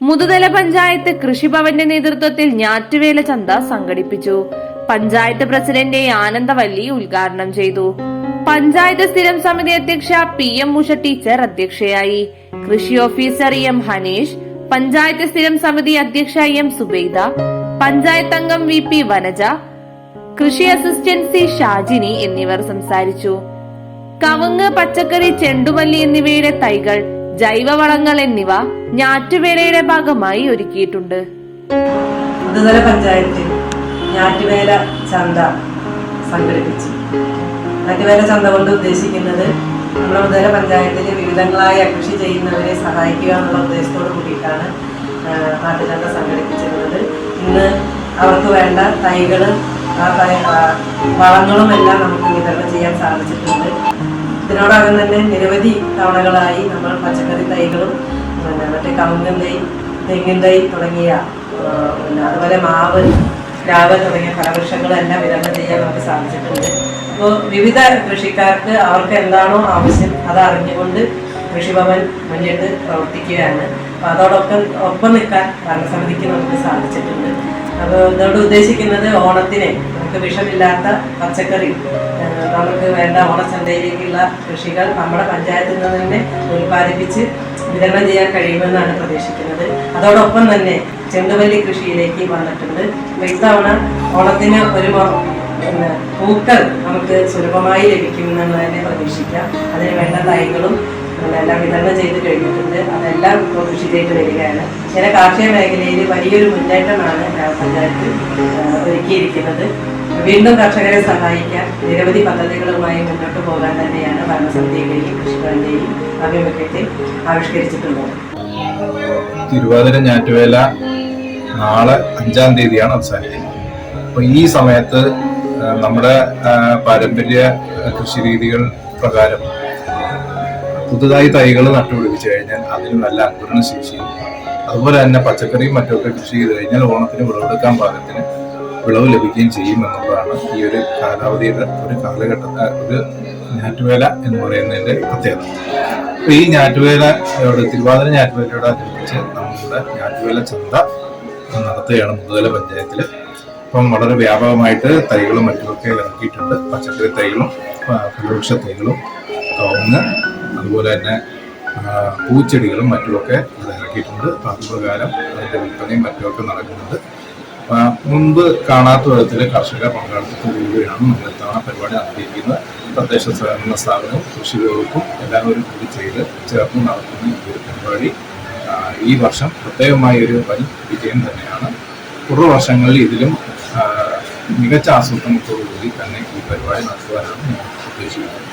മുതുതല പഞ്ചായത്ത് കൃഷിഭവന്റെ നേതൃത്വത്തിൽ ഞാറ്റുവേല ചന്ത സംഘടിപ്പിച്ചു. പഞ്ചായത്ത് പ്രസിഡന്റ് ആനന്ദവല്ലി ഉദ്ഘാടനം ചെയ്തു. പഞ്ചായത്ത് സ്ഥിരം സമിതി അധ്യക്ഷ പി എം ഉഷ ടീച്ചർ അധ്യക്ഷയായി. കൃഷി ഓഫീസർ എം ഹനീഷ് പഞ്ചായത്ത് സ്ഥിരം സമിതി അധ്യക്ഷ എം സുബൈദ പഞ്ചായത്ത് അംഗം വി പി വനജ കൃഷി അസിസ്റ്റന്റ് സി ഷാജിനി എന്നിവർ സംസാരിച്ചു. കവുങ്ങ് പച്ചക്കറി ചെണ്ടുമല്ലി എന്നിവയുടെ തൈകൾ ജൈവവളങ്ങൾ എന്നിവ ഞാറ്റുവേലയുടെ ഭാഗമായി ഒരുക്കിയിട്ടുണ്ട്. പഞ്ചായത്തിൽ ഞാറ്റുവേല ചന്ത സംഘടിപ്പിച്ചു. ഞാറ്റുവേല ചന്ത കൊണ്ട് ഉദ്ദേശിക്കുന്നത് നമ്മുടെ മുതല പഞ്ചായത്തിലെ വിവിധങ്ങളായ കൃഷി ചെയ്യുന്നവരെ സഹായിക്കുക എന്നുള്ള ഉദ്ദേശത്തോട് കൂടിയിട്ടാണ് നാട്ടുചന്ത സംഘടിപ്പിച്ചിരുന്നത് ഇന്ന് അവർക്ക് വേണ്ട തൈകളും വളങ്ങളും എല്ലാം നമുക്ക് വിതരണം ചെയ്യാൻ സാധിച്ചിട്ടുണ്ട്. ഇതിനോടകം തന്നെ നിരവധി തവണകളായി നമ്മൾ പച്ചക്കറി തൈകളും പിന്നെ മറ്റേ കവുങ്ങൻ തൈ തെങ്ങിൻ തൈ തുടങ്ങിയ പിന്നെ അതുപോലെ മാവ് രാവ് തുടങ്ങിയ ഫലവൃക്ഷങ്ങളെല്ലാം വിതരണം ചെയ്യാൻ നമുക്ക് സാധിച്ചിട്ടുണ്ട്. അപ്പോൾ വിവിധ കൃഷിക്കാർക്ക് അവർക്ക് എന്താണോ ആവശ്യം അത് അറിഞ്ഞുകൊണ്ട് കൃഷിഭവൻ മുന്നിട്ട് പ്രവർത്തിക്കുകയാണ്. അപ്പോൾ അതോടൊപ്പം ഒപ്പം നിൽക്കാൻ ഭരണസമിതിക്ക് നമുക്ക് സാധിച്ചിട്ടുണ്ട്. അപ്പോൾ ഇതോട് ഉദ്ദേശിക്കുന്നത് ഓണത്തിന് നമുക്ക് വിഷമില്ലാത്ത പച്ചക്കറി നമുക്ക് വേണ്ട ഓണച്ചന്തയിലേക്കുള്ള കൃഷികൾ നമ്മുടെ പഞ്ചായത്തിൽ നിന്ന് തന്നെ ഉൽപ്പാദിപ്പിച്ച് വിതരണം ചെയ്യാൻ കഴിയുമെന്നാണ് പ്രതീക്ഷിക്കുന്നത്. അതോടൊപ്പം തന്നെ ചെണ്ടുമല്ലി കൃഷിയിലേക്ക് വന്നിട്ടുണ്ട്. ഇത്തവണ ഓണത്തിന് ഒരു പൂക്കൾ നമുക്ക് സുലഭമായി ലഭിക്കുമെന്ന് തന്നെ പ്രതീക്ഷിക്കാം. അതിന് വേണ്ട തൈകളും എല്ലാം വിതരണം ചെയ്ത് കഴിഞ്ഞിട്ടുണ്ട്. അതെല്ലാം കൃഷി ചെയ്ത് വരികയാണ്. ഇങ്ങനെ കാർഷിക മേഖലയിൽ വലിയൊരു മുന്നേറ്റമാണ് ഗ്രാമപഞ്ചായത്ത് ഒരുക്കിയിരിക്കുന്നത്. വീണ്ടും കർഷകരെ സഹായിക്കാൻ നിരവധി പദ്ധതികളുമായി മുന്നോട്ട് പോകാൻ തന്നെയാണ് ഭരണസമിതിയുടെയും കൃഷിഭവന്റെയും ആഭിമുഖ്യത്തിൽ ആവിഷ്കരിച്ചിട്ടുള്ളത്. തിരുവാതിര ഞാറ്റുവേല നാളെ അഞ്ചാം തീയതിയാണ് അവസാനിക്കുന്നത്. അപ്പോൾ ഈ സമയത്ത് നമ്മുടെ പാരമ്പര്യ കൃഷി രീതികൾ പ്രകാരം പുതുതായി തൈകൾ നട്ടുപിടിപ്പിച്ചു കഴിഞ്ഞാൽ അതിന് നല്ല അങ്കുരണ ശേഷിയും. അതുപോലെ തന്നെ പച്ചക്കറിയും മറ്റൊക്കെ കൃഷി ചെയ്ത് കഴിഞ്ഞാൽ ഓണത്തിന് വിളവെടുക്കാൻ പാകത്തിന് വിളവ് ലഭിക്കുകയും ചെയ്യും എന്നുള്ളതാണ് ഈ ഒരു കാലാവധിയുടെ ഒരു കാലഘട്ട ആ, ഒരു ഞാറ്റുവേല എന്ന് പറയുന്നതിന്റെ പ്രത്യേകത. അപ്പോൾ ഈ ഞാറ്റുവേലയോട് തിരുവാതിര ഞാറ്റുവേലയോട് അനുബന്ധിച്ച് നമ്മുടെ ഞാറ്റുവേല ചന്ത നടത്തുകയാണ് മുതല പഞ്ചായത്തിൽ അപ്പം വളരെ വ്യാപകമായിട്ട് തൈകളും മറ്റുമൊക്കെ ഇറക്കിയിട്ടുണ്ട്. പച്ചക്കറി തൈകളും ഫലവൃക്ഷ തൈകളും കവുങ്ങ് അതുപോലെ തന്നെ പൂച്ചെടികളും മറ്റുമൊക്കെ ഇറക്കിയിട്ടുണ്ട്. അപ്പം അതുപ്രകാരം അതിന്റെ വിൽപ്പനയും മറ്റുമൊക്കെ നടക്കുന്നുണ്ട്. മുൻപ് കാണാത്ത വിധത്തിൽ കർഷക പങ്കാളിത്തത്തിലൂടെയാണ് നമ്മൾ ഇത്തവണ പരിപാടി നടത്തിയിരിക്കുന്നത് തദ്ദേശ സ്വയംഭരണ സ്ഥാപനവും കൃഷി വകുപ്പും എല്ലാവരും കൂടി ചെയ്ത് ചേർന്ന് നടത്തുന്ന ഈ ഒരു പരിപാടി. ഈ വർഷം പ്രത്യേകമായ ഒരു വൻ വിജയം തന്നെയാണ്. തുടർ വർഷങ്ങളിൽ ഇതിലും മികച്ച ആസൂത്രണത്തോടുകൂടി തന്നെ ഈ പരിപാടി നടത്തുവാനാണ് ഞാൻ ഉദ്ദേശിക്കുന്നത്.